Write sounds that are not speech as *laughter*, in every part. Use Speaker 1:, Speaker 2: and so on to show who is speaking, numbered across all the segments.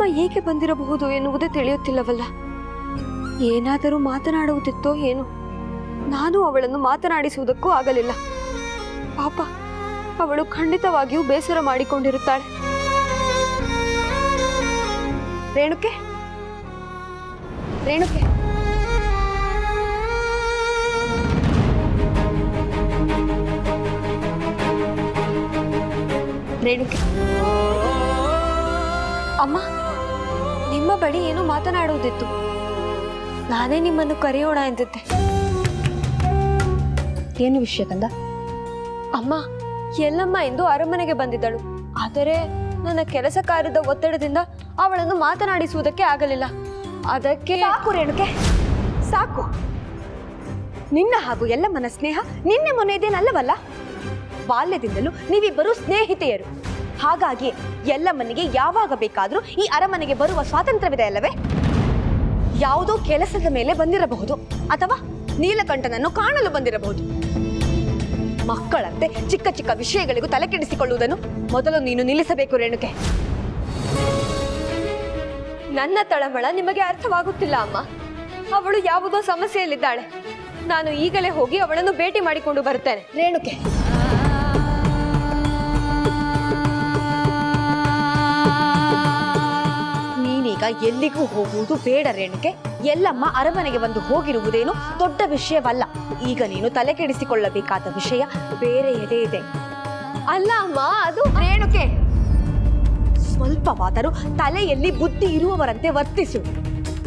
Speaker 1: ಎಲ್ಲಮ್ಮ ಏಕೆ ಬಂದಿರಬಹುದು ಎನ್ನುವುದೇ ತಿಳಿಯುತ್ತಿಲ್ಲವಲ್ಲ. ಏನಾದರೂ ಮಾತನಾಡುವುದಿತ್ತೋ ಏನು. ನಾನು ಅವಳನ್ನು ಮಾತನಾಡಿಸುವುದಕ್ಕೂ ಆಗಲಿಲ್ಲ. ಪಾಪ, ಅವಳು ಖಂಡಿತವಾಗಿಯೂ ಬೇಸರ ಮಾಡಿಕೊಂಡಿರುತ್ತಾಳೆ. ರೇಣುಕೆ? ರೇಣುಕೆ? ರೇಣುಕೆ? ಅಮ್ಮ? ನಿಮ್ಮ ಬಳಿ ಏನು ಮಾತನಾಡುವುದಿತ್ತು. ನಾನೇ ನಿಮ್ಮನ್ನು ಕರೆಯೋಣ ಎಂದಿದ್ದೆ.
Speaker 2: ಏನು ವಿಷಯ ಕಂದ?
Speaker 1: ಅಮ್ಮ ಎಲ್ಲಮ್ಮ ಎಂದು ಅರಮನೆಗೆ ಬಂದಿದ್ದಳು. ಆದರೆ ನನ್ನ ಕೆಲಸ ಕಾರ್ಯದ ಒತ್ತಡದಿಂದ ಅವಳನ್ನು ಮಾತನಾಡಿಸುವುದಕ್ಕೆ ಆಗಲಿಲ್ಲ. ಅದಕ್ಕೆ
Speaker 2: ಸಾಕು ರೇಣುಕೆ. ಸಾಕು. ನಿನ್ನ ಹಾಗೂ ಎಲ್ಲಮ್ಮನ ಸ್ನೇಹ ನಿನ್ನೆ ಮೊನ್ನೆದೇನಲ್ಲವಲ್ಲ ಬಾಲ್ಯದಿಂದಲೂ ನೀವಿಬ್ಬರು ಸ್ನೇಹಿತೆಯರು. ಹಾಗಾಗಿ ಎಲ್ಲಮ್ಮನಿಗೆ ಯಾವಾಗ ಬೇಕಾದರೂ ಈ ಅರಮನೆಗೆ ಬರುವ ಸ್ವಾತಂತ್ರ್ಯವಿದೆ ಅಲ್ಲವೇ? ಯಾವುದೋ ಕೆಲಸದ ಮೇಲೆ ಬಂದಿರಬಹುದು ಅಥವಾ ನೀಲಕಂಠನನ್ನು ಕಾಣಲು ಬಂದಿರಬಹುದು. ಮಕ್ಕಳಂತೆ ಚಿಕ್ಕ ಚಿಕ್ಕ ವಿಷಯಗಳಿಗೂ ತಲೆ ಕೆಡಿಸಿಕೊಳ್ಳುವುದನ್ನು ಮೊದಲು ನೀನು ನಿಲ್ಲಿಸಬೇಕು, ರೇಣುಕೆ.
Speaker 1: ನನ್ನ ತಳಮಳ ನಿಮಗೆ ಅರ್ಥವಾಗುತ್ತಿಲ್ಲ, ಅಮ್ಮ. ಅವಳು ಯಾವುದೋ ಸಮಸ್ಯೆಯಲ್ಲಿದ್ದಾಳೆ. ನಾನು ಈಗಲೇ ಹೋಗಿ ಅವಳನ್ನು ಭೇಟಿ ಮಾಡಿಕೊಂಡು ಬರುತ್ತೇನೆ.
Speaker 2: ರೇಣುಕೆ ನೀನೀಗ ಎಲ್ಲಿಗೂ ಹೋಗುವುದು ಬೇಡ ರೇಣುಕೆ. ಎಲ್ಲಮ್ಮ ಅರಮನೆಗೆ ಬಂದು ಹೋಗಿರುವುದೇನು ದೊಡ್ಡ ವಿಷಯವಲ್ಲ. ಈಗ ನೀನು ತಲೆ ಕೆಡಿಸಿಕೊಳ್ಳಬೇಕಾದ ವಿಷಯ ಬೇರೆಯದೇ ಇದೆ.
Speaker 1: ಅಲ್ಲ ಅಮ್ಮ, ಅದು
Speaker 2: ರೇಣುಕೆ. ಸ್ವಲ್ಪವಾದರೂ ತಲೆಯಲ್ಲಿ ಬುದ್ಧಿ ಇರುವವರಂತೆ ವರ್ತಿಸು.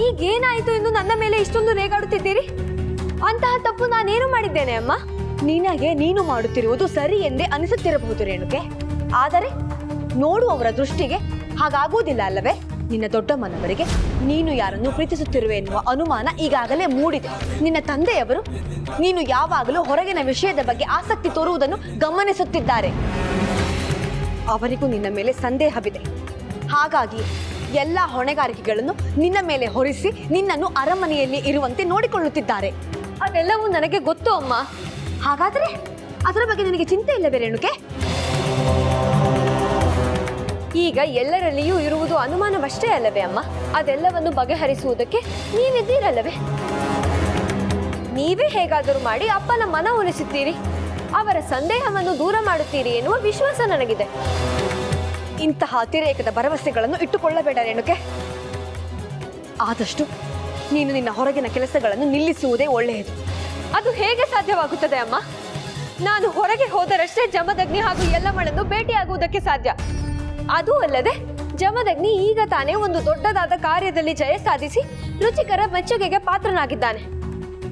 Speaker 1: ಈಗ ಏನಾಯಿತು ಎಂದು ನನ್ನ ಮೇಲೆ ಇಷ್ಟೊಂದು ರೇಗಾಡುತ್ತಿದ್ದೀರಿ? ಅಂತಹ ತಪ್ಪು ನಾನೇನು ಮಾಡಿದ್ದೇನೆ ಅಮ್ಮ?
Speaker 2: ನಿನಗೆ ನೀನು ಮಾಡುತ್ತಿರುವುದು ಸರಿ ಎಂದೇ ಅನಿಸುತ್ತಿರಬಹುದು ರೇಣುಕೆ. ಆದರೆ ನೋಡುವವರ ದೃಷ್ಟಿಗೆ ಹಾಗಾಗುವುದಿಲ್ಲ ಅಲ್ಲವೇ? ನಿನ್ನ ದೊಡ್ಡಮ್ಮನವರಿಗೆ ನೀನು ಯಾರನ್ನು ಪ್ರೀತಿಸುತ್ತಿರುವೆ ಎನ್ನುವ ಅನುಮಾನ ಈಗಾಗಲೇ ಮೂಡಿದೆ. ನಿನ್ನ ತಂದೆಯವರು ನೀನು ಯಾವಾಗಲೂ ಹೊರಗಿನ ವಿಷಯದ ಬಗ್ಗೆ ಆಸಕ್ತಿ ತೋರುವುದನ್ನು ಗಮನಿಸುತ್ತಿದ್ದಾರೆ. ಅವರಿಗೂ ನಿನ್ನ ಮೇಲೆ ಸಂದೇಹವಿದೆ. ಹಾಗಾಗಿ ಎಲ್ಲ ಹೊಣೆಗಾರಿಕೆಗಳನ್ನು ನಿನ್ನ ಮೇಲೆ ಹೊರಿಸಿ ನಿನ್ನನ್ನು ಅರಮನೆಯಲ್ಲಿ ಇರುವಂತೆ ನೋಡಿಕೊಳ್ಳುತ್ತಿದ್ದಾರೆ.
Speaker 1: ಅದೆಲ್ಲವೂ ನನಗೆ ಗೊತ್ತು ಅಮ್ಮ.
Speaker 2: ಹಾಗಾದರೆ ಅದರ ಬಗ್ಗೆ ನಿನಗೆ ಚಿಂತೆ ಇಲ್ಲವೇ ರೇಣುಕೆ?
Speaker 1: ಈಗ ಎಲ್ಲರಲ್ಲಿಯೂ ಇರುವುದು ಅನುಮಾನವಷ್ಟೇ ಅಲ್ಲವೇ ಅಮ್ಮ? ಅದೆಲ್ಲವನ್ನು ಬಗೆಹರಿಸುವುದಕ್ಕೆ ನೀವಿದ್ದೀರಲ್ಲವೇ? ನೀವೇ ಹೇಗಾದರೂ ಮಾಡಿ ಅಪ್ಪನ ಮನ ಒಲಿಸುತ್ತೀರಿ ಅವರ ಸಂದೇಹವನ್ನು ದೂರ ಮಾಡುತ್ತೀರಿ ಎನ್ನುವ ವಿಶ್ವಾಸ ನನಗಿದೆ.
Speaker 2: ಇಂತಹ ಅತಿರೇಕದ ಭರವಸೆಗಳನ್ನು ಇಟ್ಟುಕೊಳ್ಳಬೇಡ ರೇಣುಕೆ. ಆದಷ್ಟು ನೀನು ನಿನ್ನ ಹೊರಗಿನ ಕೆಲಸಗಳನ್ನು ನಿಲ್ಲಿಸುವುದೇ ಒಳ್ಳೆಯದು.
Speaker 1: ಅದು ಹೇಗೆ ಸಾಧ್ಯವಾಗುತ್ತದೆ ಅಮ್ಮ? ನಾನು ಹೊರಗೆ ಹೋದರಷ್ಟೇ ಜಮದಗ್ನಿ ಹಾಗೂ ಎಲ್ಲಮ್ಮಳನ್ನು ಭೇಟಿಯಾಗುವುದಕ್ಕೆ ಸಾಧ್ಯ. ಅದೂ ಅಲ್ಲದೆ ಜಮದಗ್ನಿ ಈಗ ತಾನೇ ಒಂದು ದೊಡ್ಡದಾದ ಕಾರ್ಯದಲ್ಲಿ ಜಯ ಸಾಧಿಸಿ ರುಚಿಕರ ಮೆಚ್ಚುಗೆಗೆ ಪಾತ್ರನಾಗಿದ್ದಾನೆ.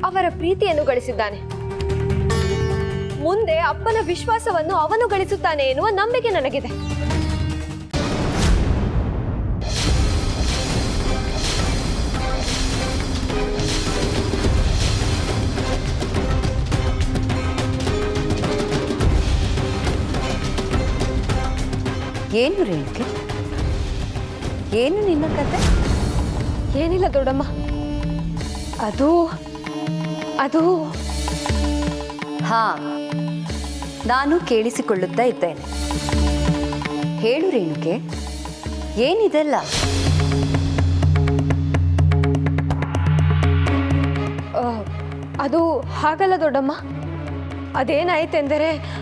Speaker 1: ಅವರ ಪ್ರೀತಿಯನ್ನು ಗಳಿಸಿದ್ದಾನೆ. ಮುಂದೆ ಅಪ್ಪನ ವಿಶ್ವಾಸವನ್ನು ಅವನು ಗಳಿಸುತ್ತಾನೆ ಎನ್ನುವ ನಂಬಿಕೆ ನನಗಿದೆ.
Speaker 3: ಏನು ರೇಣುಕೆ? ಏನು ನಿನ್ನ ಕತೆ?
Speaker 1: ಏನಿಲ್ಲ ದೊಡ್ಡಮ್ಮ. ಅದು ಅದು.
Speaker 3: ಹಾ, ನಾನು ಕೇಳಿಸಿಕೊಳ್ಳುತ್ತಾ ಇದ್ದೇನೆ. ಹೇಳು ರೇಣುಕೆ, ಏನಿದೆಲ್ಲ?
Speaker 1: ಅದು ಹಾಗಲ್ಲ ದೊಡ್ಡಮ್ಮ. ಅದೇನಾಯ್ತೆಂದರೆ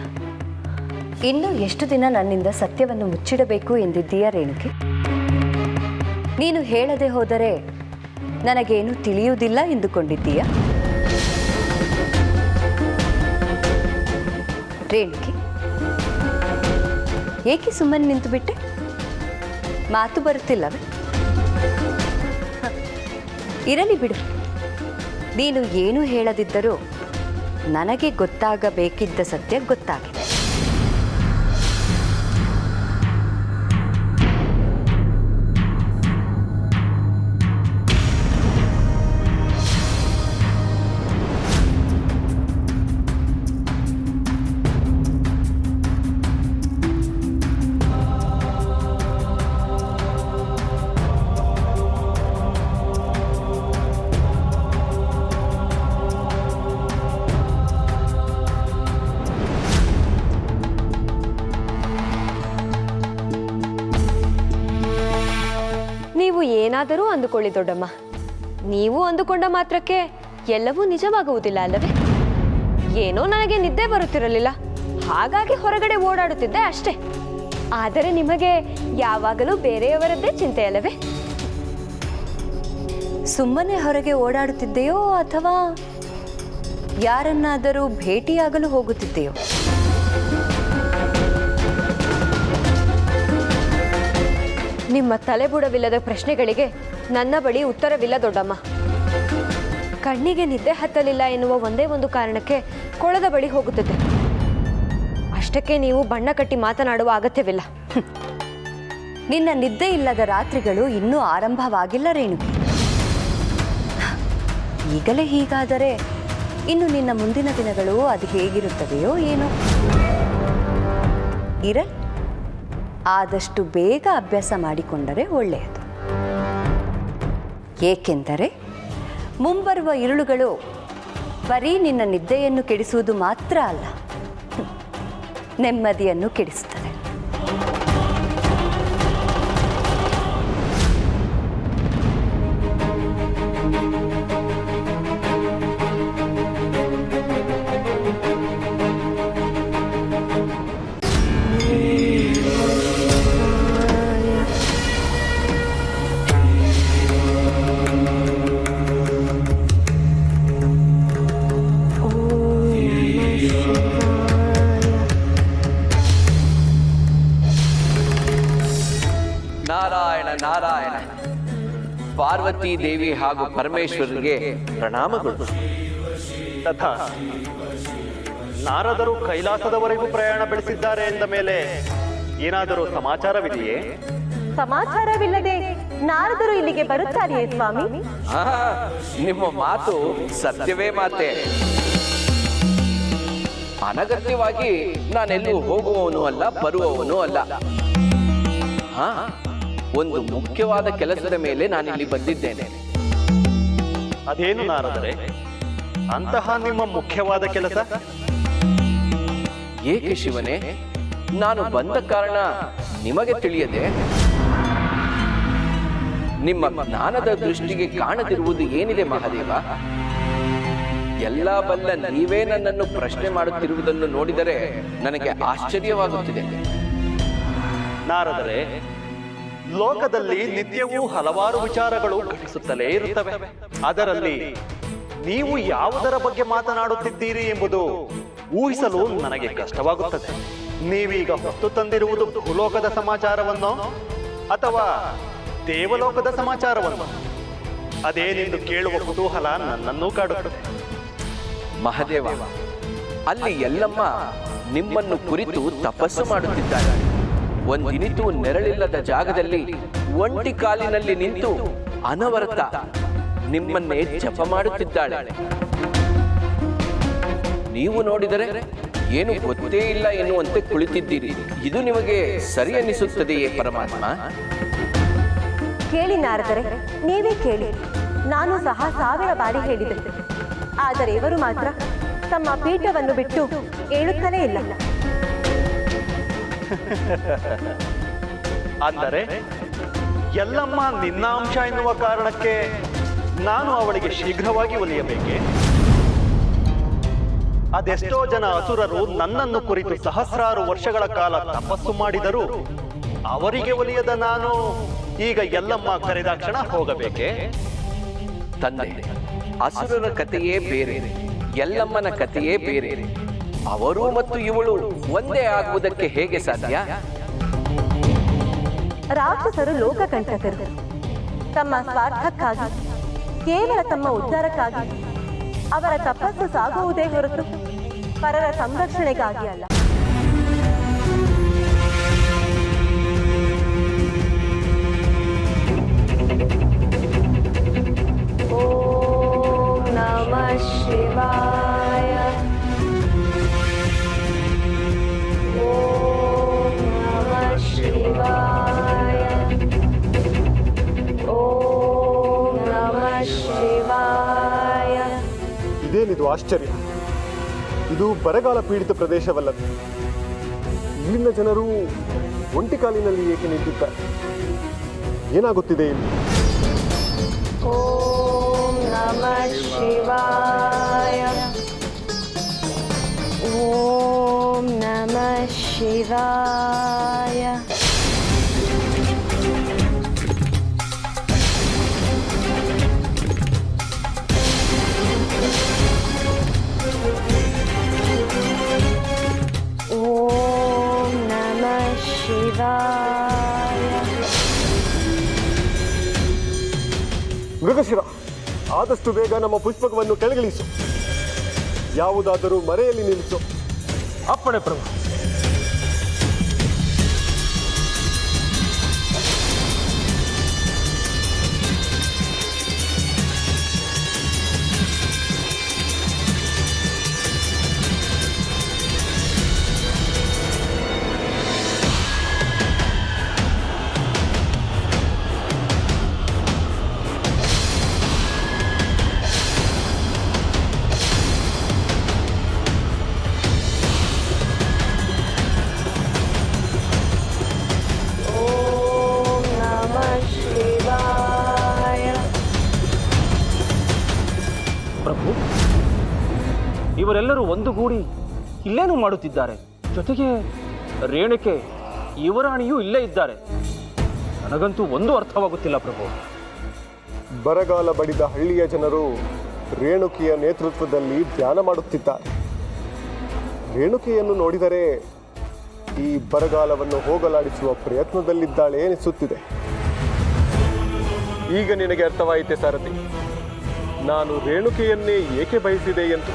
Speaker 3: ಇನ್ನು ಎಷ್ಟು ದಿನ ನನ್ನಿಂದ ಸತ್ಯವನ್ನು ಮುಚ್ಚಿಡಬೇಕು ಎಂದಿದ್ದೀಯ ರೇಣುಕೆ? ನೀನು ಹೇಳದೆ ಹೋದರೆ ನನಗೇನು ತಿಳಿಯುವುದಿಲ್ಲ ಎಂದುಕೊಂಡಿದ್ದೀಯ? ರೇಣುಕೆ, ಏಕೆ ಸುಮ್ಮನೆ ನಿಂತು ಬಿಟ್ಟೆ? ಮಾತು ಬರುತ್ತಿಲ್ಲವೇ? ಇರಲಿ ಬಿಡು. ನೀನು ಏನು ಹೇಳದಿದ್ದರೂ ನನಗೆ ಗೊತ್ತಾಗಬೇಕಿದ್ದ ಸತ್ಯ ಗೊತ್ತಾಗಿದೆ.
Speaker 1: ಅಂದುಕೊಳ್ಳಿ ದೊಡ್ಡಮ್ಮ. ನೀವು ಅಂದುಕೊಂಡ ಮಾತ್ರಕ್ಕೆ ಎಲ್ಲವೂ ನಿಜವಾಗುವುದಿಲ್ಲ ಅಲ್ಲವೇ? ಏನೋ ನನಗೆ ನಿದ್ದೆ ಬರುತ್ತಿರಲಿಲ್ಲ. ಹಾಗಾಗಿ ಹೊರಗಡೆ ಓಡಾಡುತ್ತಿದ್ದೆ ಅಷ್ಟೇ. ಆದರೆ ನಿಮಗೆ ಯಾವಾಗಲೂ ಬೇರೆಯವರದ್ದೇ ಚಿಂತೆ ಅಲ್ಲವೇ?
Speaker 3: ಸುಮ್ಮನೆ ಹೊರಗೆ ಓಡಾಡುತ್ತಿದ್ದೆಯೋ ಅಥವಾ ಯಾರನ್ನಾದರೂ ಭೇಟಿಯಾಗಲು ಹೋಗುತ್ತಿದ್ದೆಯೋ?
Speaker 1: ನಿಮ್ಮ ತಲೆಬುಡವಿಲ್ಲದ ಪ್ರಶ್ನೆಗಳಿಗೆ ನನ್ನ ಬಳಿ ಉತ್ತರವಿಲ್ಲ ದೊಡ್ಡಮ್ಮ. ಕಣ್ಣಿಗೆ ನಿದ್ದೆ ಹತ್ತಲಿಲ್ಲ ಎನ್ನುವ ಒಂದೇ ಒಂದು ಕಾರಣಕ್ಕೆ ಕೊಳದ ಬಳಿ ಹೋಗುತ್ತದೆ ಅಷ್ಟಕ್ಕೆ ನೀವು ಬಣ್ಣ ಕಟ್ಟಿ ಮಾತನಾಡುವ ಅಗತ್ಯವಿಲ್ಲ.
Speaker 3: ನಿನ್ನ ನಿದ್ದೆ ಇಲ್ಲದ ರಾತ್ರಿಗಳು ಇನ್ನೂ ಆರಂಭವಾಗಿಲ್ಲ ರೇಣು ಈಗಲೇ ಹೀಗಾದರೆ ಇನ್ನು ನಿನ್ನ ಮುಂದಿನ ದಿನಗಳು ಅದು ಹೇಗಿರುತ್ತದೆಯೋ ಏನೋ. ಇರಲ್. ಆದಷ್ಟು ಬೇಗ ಅಭ್ಯಾಸ ಮಾಡಿಕೊಂಡರೆ ಒಳ್ಳೆಯದು. ಏಕೆಂದರೆ ಮುಂಬರುವ ಇರುಳುಗಳು ಬರೀ ನಿನ್ನ ನಿದ್ದೆಯನ್ನು ಕೆಡಿಸುವುದು ಮಾತ್ರ ಅಲ್ಲ, ನೆಮ್ಮದಿಯನ್ನು ಕೆಡಿಸುತ್ತದೆ
Speaker 4: ಪಾರ್ವತಿ ದೇವಿ ಹಾಗೂ ಪರಮೇಶ್ವರರಿಗೆ ಪ್ರಣಾಮಗಳು.
Speaker 5: ತಥಾ ನಾರದರು ಕೈಲಾಸದವರೆಗೂ ಪ್ರಯಾಣ ಬೆಳೆಸಿದ್ದಾರೆ ಎಂದ ಮೇಲೆ ಏನಾದರೂ ಸಮಾಚಾರವಿದೆಯೇ?
Speaker 2: ಸಮಾಚಾರವಿಲ್ಲದೆ ನಾರದರು ಇಲ್ಲಿಗೆ ಬರುತ್ತಾರೆಯೇ ಸ್ವಾಮಿ.
Speaker 4: ಆ, ನಿಮ್ಮ ಮಾತು ಸತ್ಯವೇ ಮಾತೆ. ಅನಗತ್ಯವಾಗಿ ನಾನೆಲ್ಲೂ ಹೋಗುವವನು ಅಲ್ಲ ಬರುವವನು ಅಲ್ಲ. ಹಾ ಒಂದು ಮುಖ್ಯವಾದ ಕೆಲಸದ ಮೇಲೆ ನಾನಿಲ್ಲಿ ಬಂದಿದ್ದೇನೆ.
Speaker 5: ಅದೇನು ನಾರದರೆ? ಅಂತಹ ನಿಮ್ಮ ಮುಖ್ಯವಾದ ಕೆಲಸ?
Speaker 4: ಏಕೆ ಶಿವನೇ? ನಾನು ಬಂದ ಕಾರಣ ನಿಮಗೆ ತಿಳಿಯದೆ? ನಿಮ್ಮ ಜ್ಞಾನದ ದೃಷ್ಟಿಗೆ ಕಾಣದಿರುವುದು ಏನಿದೆ ಮಹಾದೇವ? ಎಲ್ಲ ಬಲ್ಲ ನೀವೇ ನನ್ನನ್ನು ಪ್ರಶ್ನೆ ಮಾಡುತ್ತಿರುವುದನ್ನು ನೋಡಿದರೆ ನನಗೆ ಆಶ್ಚರ್ಯವಾಗುತ್ತಿದೆ.
Speaker 5: ನಾರದರೆ ಲೋಕದಲ್ಲಿ ನಿತ್ಯವೂ ಹಲವಾರು ವಿಚಾರಗಳು ಘಟಿಸುತ್ತಲೇ ಇರುತ್ತವೆ. ಅದರಲ್ಲಿ ನೀವು ಯಾವುದರ ಬಗ್ಗೆ ಮಾತನಾಡುತ್ತಿದ್ದೀರಿ ಎಂಬುದು ಊಹಿಸಲು ನನಗೆ ಕಷ್ಟವಾಗುತ್ತದೆ. ನೀವೀಗ ಹೊತ್ತು ತಂದಿರುವುದು ಭೂಲೋಕದ ಸಮಾಚಾರವನ್ನು ಅಥವಾ ದೇವಲೋಕದ ಸಮಾಚಾರವನ್ನು? ಅದೇನೆಂದು ಕೇಳುವ ಕುತೂಹಲ ನನ್ನನ್ನೂ ಕಾಡುತ್ತದೆ.
Speaker 4: ಮಹದೇವ, ಅಲ್ಲಿ ಎಲ್ಲಮ್ಮ ನಿಮ್ಮನ್ನು ಕುರಿತು ತಪಸ್ಸು ಮಾಡುತ್ತಿದ್ದಾರೆ. ಒಂದಿನಿತು ನೆರಳಿಲ್ಲದ ಜಾಗದಲ್ಲಿ ಒಂಟಿ ಕಾಲಿನಲ್ಲಿ ನಿಂತು ಅನವರತ ನಿಮ್ಮನ್ನೇ ಜಪ ಮಾಡುತ್ತಿದ್ದಾಳೆ. ನೀವು ನೋಡಿದರೆ ಏನು ಗೊತ್ತೇ ಇಲ್ಲ ಎನ್ನುವಂತೆ ಕುಳಿತಿದ್ದೀರಿ. ಇದು ನಿಮಗೆ ಸರಿ ಅನಿಸುತ್ತದೆಯೇ ಪರಮಾತ್ಮ?
Speaker 6: ಕೇಳಿ ನಾರದರೆ, ನೀವೇ ಕೇಳಿ. ನಾನು ಸಹ ಸಾವಿರ ಬಾರಿ ಹೇಳಿದೆ. ಆದರೆ ಇವರು ಮಾತ್ರ ತಮ್ಮ ಪೀಠವನ್ನು ಬಿಟ್ಟು ಹೇಳುತ್ತಲೇ ಇಲ್ಲ. *laughs*
Speaker 5: ಅಂದರೆ, ಎಲ್ಲಮ್ಮ ನಿನ್ನ ಅಂಶ ಎನ್ನುವ ಕಾರಣಕ್ಕೆ ನಾನು ಅವಳಿಗೆ ಶೀಘ್ರವಾಗಿ ಒಲಿಯಬೇಕೆ? ಅದೆಷ್ಟೋ ಜನ ಅಸುರರು ನನ್ನನ್ನು ಕುರಿತು ಸಹಸ್ರಾರು ವರ್ಷಗಳ ಕಾಲ ತಪಸ್ಸು ಮಾಡಿದರೂ ಅವರಿಗೆ ಒಲಿಯದ ನಾನು. ಈಗ ಎಲ್ಲಮ್ಮ ಕರೆದಾಕ್ಷಣ ಹೋಗಬೇಕೆ?
Speaker 4: ತಂದೆ, ಅಸುರರ ಕಥೆಯೇ ಬೇರೆ, ಎಲ್ಲಮ್ಮನ ಕಥೆಯೇ ಬೇರೆ. ಅವರು ಮತ್ತು ಇವಳು ಒಂದೇ ಆಗುವುದಕ್ಕೆ ಹೇಗೆ ಸಾಧ್ಯ?
Speaker 6: ರಾಕ್ಷಸರು ಲೋಕಕಂಟಕರು ತಮ್ಮ ಸ್ವಾರ್ಥಕ್ಕಾಗಿ, ಕೇವಲ ತಮ್ಮ ಉದ್ಧಾರಕ್ಕಾಗಿ ಅವರ ತಪಸ್ಸು ಸಾಗುವುದೇ ಹೊರತು ಪರರ ಸಂರಕ್ಷಣೆಗಾಗಿ ಅಲ್ಲ.
Speaker 7: ಆಶ್ಚರ್ಯ. ಇದು ಬರಗಾಲ ಪೀಡಿತ ಪ್ರದೇಶವಲ್ಲದೆ ಇಲ್ಲಿನ ಜನರು ಒಂಟಿ ಕಾಲಿನಲ್ಲಿ ಏಕೆ ನಿಂತಿದ್ದಾರೆ? ಏನಾಗುತ್ತಿದೆ ಇಲ್ಲಿ?
Speaker 3: ಓಂ ನಮಃ ಶಿವಾಯ. ಓಂ ನಮಃ ಶಿವಾಯ.
Speaker 7: ಆದಷ್ಟು ಬೇಗ ನಮ್ಮ ಪುಷ್ಪಕವನ್ನು ಕೆಳಗಿಳಿಸು. ಯಾವುದಾದರೂ ಮರೆಯಲ್ಲಿ ನಿಲ್ಲಿಸು.
Speaker 8: ಅಪ್ಪಣೆ ಪ್ರಭು. ಇವರೆಲ್ಲರೂ ಒಂದುಗೂಡಿ ಇಲ್ಲೇನು ಮಾಡುತ್ತಿದ್ದಾರೆ. ಜೊತೆಗೆ ರೇಣುಕೆ, ಯುವರಾಣಿಯೂ ಇಲ್ಲೇ ಇದ್ದಾರೆ. ನನಗಂತೂ ಒಂದು ಅರ್ಥವಾಗುತ್ತಿಲ್ಲ ಪ್ರಭು.
Speaker 7: ಬರಗಾಲ ಬಡಿದ ಹಳ್ಳಿಯ ಜನರು ರೇಣುಕೆಯ ನೇತೃತ್ವದಲ್ಲಿ ಧ್ಯಾನ ಮಾಡುತ್ತಿದ್ದಾರೆ. ರೇಣುಕೆಯನ್ನು ನೋಡಿದರೆ ಈ ಬರಗಾಲವನ್ನು ಹೋಗಲಾಡಿಸುವ ಪ್ರಯತ್ನದಲ್ಲಿದ್ದಾಳೆ ಎನಿಸುತ್ತಿದೆ. ಈಗ ನಿನಗೆ ಅರ್ಥವಾಯಿತೆ, ಸಾರಥಿ. ನಾನು ರೇಣುಕೆಯನ್ನೇ ಏಕೆ ಬಯಸಿದೆ ಎಂದು?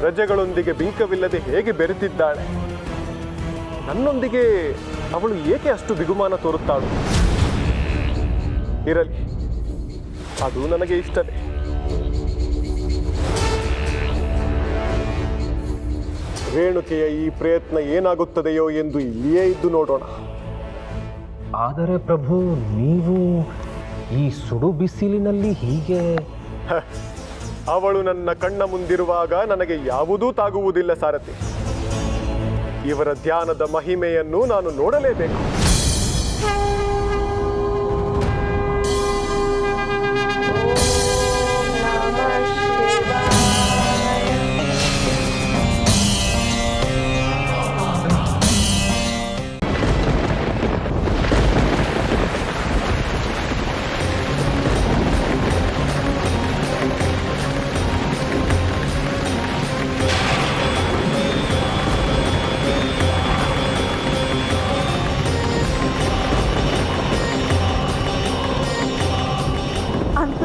Speaker 7: ಪ್ರಜೆಗಳೊಂದಿಗೆ ಬಿಂಕವಿಲ್ಲದೆ ಹೇಗೆ ಬೆರೆತಿದ್ದಾಳೆ? ನನ್ನೊಂದಿಗೆ ಅವಳು ಏಕೆ ಅಷ್ಟು ಬಿಗುಮಾನ ತೋರುತ್ತಾಳು? ಇರಲಿ, ಅದು ನನಗೆ ಇಷ್ಟವೇ. ರೇಣುಕೆಯ ಈ ಪ್ರಯತ್ನ ಏನಾಗುತ್ತದೆಯೋ ಎಂದು ಇಲ್ಲಿಯೇ ಇದ್ದು ನೋಡೋಣ.
Speaker 8: ಆದರೆ ಪ್ರಭು, ನೀವು ಈ ಸುಡು ಬಿಸಿಲಿನಲ್ಲಿ ಹೀಗೆ?
Speaker 7: ಅವಳು ನನ್ನ ಕಣ್ಣ ಮುಂದಿರುವಾಗ ನನಗೆ ಯಾವುದೂ ತಾಗುವುದಿಲ್ಲ, ಸಾರಥಿ. ಇವರ ಧ್ಯಾನದ ಮಹಿಮೆಯನ್ನು ನಾನು ನೋಡಲೇಬೇಕು.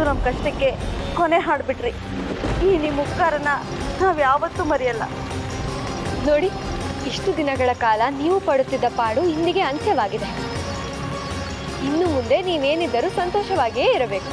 Speaker 6: ಅಂತೂ ನಮ್ಮ ಕಷ್ಟಕ್ಕೆ ಕೊನೆ ಹಾಡ್ಬಿಟ್ರಿ. ಈ ನಿಮ್ಮ ಉಪಕಾರನ ನಾವು ಯಾವತ್ತೂ ಮರೆಯಲ್ಲ.
Speaker 1: ನೋಡಿ, ಇಷ್ಟು ದಿನಗಳ ಕಾಲ ನೀವು ಪಡುತ್ತಿದ್ದ ಪಾಡು ಇಂದಿಗೆ ಅಂತ್ಯವಾಗಿದೆ. ಇನ್ನು ಮುಂದೆ ನೀವೇನಿದ್ದರೂ ಸಂತೋಷವಾಗಿಯೇ ಇರಬೇಕು.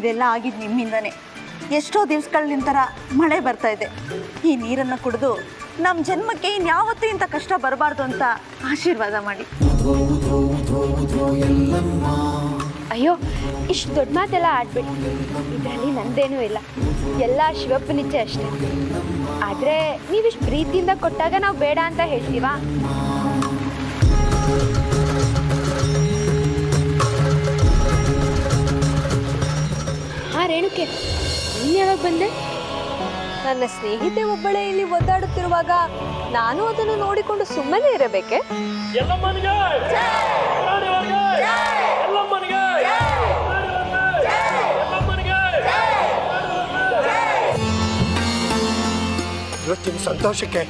Speaker 6: ಇದೆಲ್ಲ ಆಗಿದ್ದು ನಿಮ್ಮಿಂದನೇ. ಎಷ್ಟೋ ದಿವಸಗಳ ಥರ ಮಳೆ ಬರ್ತಾ ಇದೆ. ಈ ನೀರನ್ನು ಕುಡಿದು ನಮ್ಮ ಜನ್ಮಕ್ಕೆ ಇನ್ಯಾವತ್ತೂ ಇಂಥ ಕಷ್ಟ ಬರಬಾರ್ದು ಅಂತ ಆಶೀರ್ವಾದ ಮಾಡಿ.
Speaker 1: ಅಯ್ಯೋ, ಇಷ್ಟು ದೊಡ್ಡ ಮಾತೆಲ್ಲ ಆಡ್ಬಿಡಿ. ಇದರಲ್ಲಿ ನಂದೇನೂ ಇಲ್ಲ. ಎಲ್ಲ ಶಿವಪ್ಪನಿಚ್ಛೆ ಅಷ್ಟೇ. ಆದರೆ ನೀವಿಷ್ಟು ಪ್ರೀತಿಯಿಂದ ಕೊಟ್ಟಾಗ ನಾವು ಬೇಡ ಅಂತ ಹೇಳ್ತೀವಾ? ರೇಣುಕೆ ನೀನು ಯಾವಾಗ ಬಂದೆ? ನನ್ನ ಸ್ನೇಹಿತೆ ಒಬ್ಬಳೇ ಇಲ್ಲಿ ಒದ್ದಾಡುತ್ತಿರುವಾಗ ನಾನು ಅದನ್ನು ನೋಡಿಕೊಂಡು ಸುಮ್ಮನೆ ಇರಬೇಕೆ?
Speaker 9: ಇವತ್ತಿನ ಸಂತೋಷಕ್ಕೆ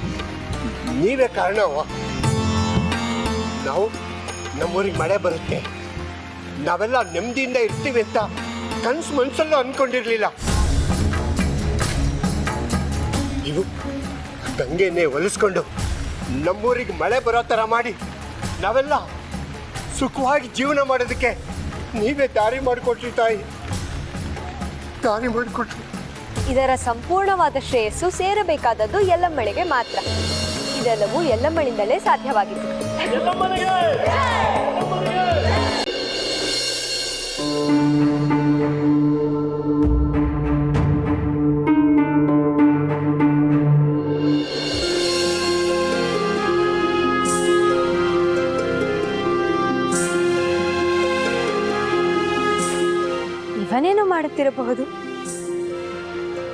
Speaker 9: ನೀವೇ ಕಾರಣವ? ನಾವು ನಮ್ಮೂರಿಗೆ ಮಳೆ ಬರುತ್ತೆ. ನಾವೆಲ್ಲ ನೆಮ್ಮದಿಯಿಂದ ಇರ್ತೀವಿ ಅಂತ ಕನಸು ಮನಸ್ಸಲ್ಲೂ ಅನ್ಕೊಂಡಿರ್ಲಿಲ್ಲ. ನೀವು ಗಂಗೆನೇ ಒಲಿಸ್ಕೊಂಡು ನಮ್ಮೂರಿಗೆ ಮಳೆ ಬರೋ ಥರ ಮಾಡಿ ನಾವೆಲ್ಲ ಸುಖವಾಗಿ ಜೀವನ ಮಾಡೋದಕ್ಕೆ ನೀವೇ ದಾರಿ ಮಾಡಿಕೊಟ್ರಿ ತಾಯಿ. ದಾರಿ ಮಾಡಿಕೊಟ್ರಿ.
Speaker 1: ಇದರ ಸಂಪೂರ್ಣವಾದ ಶ್ರೇಯಸ್ಸು ಸೇರಬೇಕಾದದ್ದು ಎಲ್ಲಮ್ಮಳಿಗೆ ಮಾತ್ರ. ಇದೆಲ್ಲವೂ ಎಲ್ಲಮ್ಮಳಿಂದಲೇ ಸಾಧ್ಯವಾಗಿತ್ತು. ಇವನೇನು ಮಾಡುತ್ತಿರಬಹುದು?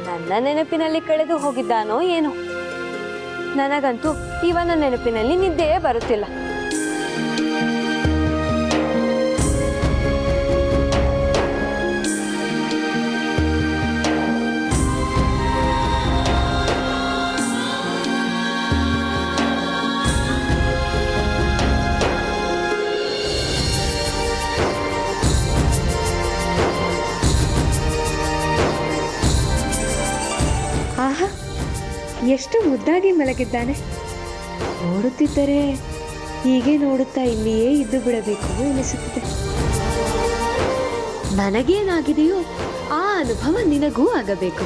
Speaker 1: ನನ್ನ ನೆನಪಿನಲ್ಲಿ ಕಳೆದು ಹೋಗಿದ್ದಾನೋ ಏನೋ? ನನಗಂತೂ ಇವನ ನೆನಪಿನಲ್ಲಿ ನಿದ್ದೆಯೇ ಬರುತ್ತಿಲ್ಲ. ಎಷ್ಟು ಮುದ್ದಾಗಿ ಮಲಗಿದ್ದಾನೆ. ನೋಡುತ್ತಿದ್ದರೆ ಹೀಗೆ ನೋಡುತ್ತಾ ಇಲ್ಲಿಯೇ ಇದ್ದು ಬಿಡಬೇಕು ಎನಿಸುತ್ತಿದೆ. ನನಗೇನಾಗಿದೆಯೋ ಆ ಅನುಭವ ನಿನಗೂ ಆಗಬೇಕು.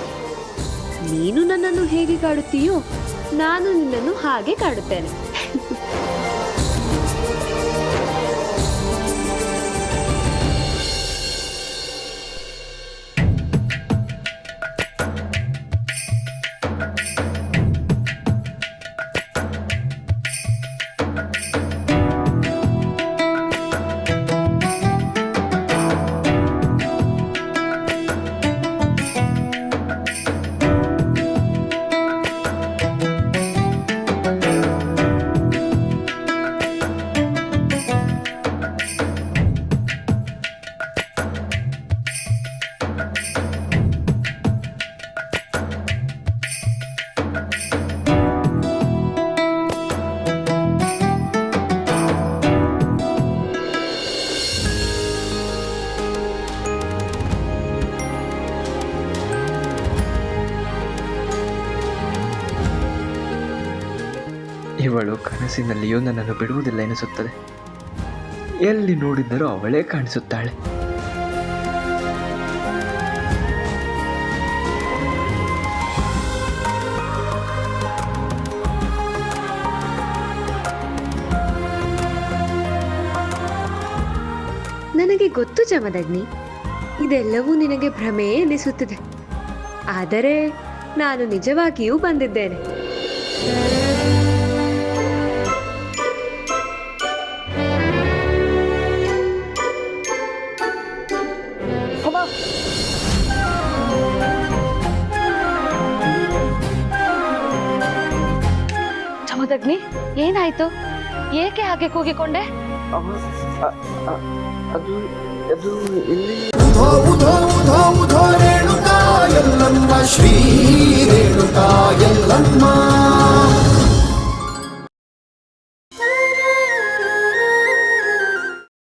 Speaker 1: ನೀನು ನನ್ನನ್ನು ಹೇಗೆ ಕಾಡುತ್ತೀಯೋ ನಾನು ನಿನ್ನನ್ನು ಹಾಗೆ ಕಾಡುತ್ತೇನೆ.
Speaker 10: ಇವಳು ಕನಸಿನಲ್ಲಿಯೂ ನನ್ನನ್ನು ಬಿಡುವುದಿಲ್ಲ ಎನಿಸುತ್ತದೆ. ಎಲ್ಲಿ ನೋಡಿದರೂ ಅವಳೇ ಕಾಣಿಸುತ್ತಾಳೆ.
Speaker 1: ನನಗೆ ಗೊತ್ತು ಜಮದಗ್ನಿ ಇದೆಲ್ಲವೂ ನಿನಗೆ ಭ್ರಮೆ ಎನಿಸುತ್ತಿದೆ. ಆದರೆ ನಾನು ನಿಜವಾಗಿಯೂ ಬಂದಿದ್ದೇನೆ. ಅಗ್ನಿ ಏನಾಯ್ತು? ಏಕೆ ಹಾಗೆ ಕೂಗಿಕೊಂಡೆ?
Speaker 10: ಅದು ಅದು ಇಲ್ಲಿ
Speaker 11: ರೇಣುಕಾ ಎಲ್ಲಮ್ಮ ಶ್ರೀ ರೇಣುಕಾ ಎಲ್ಲಮ್ಮ.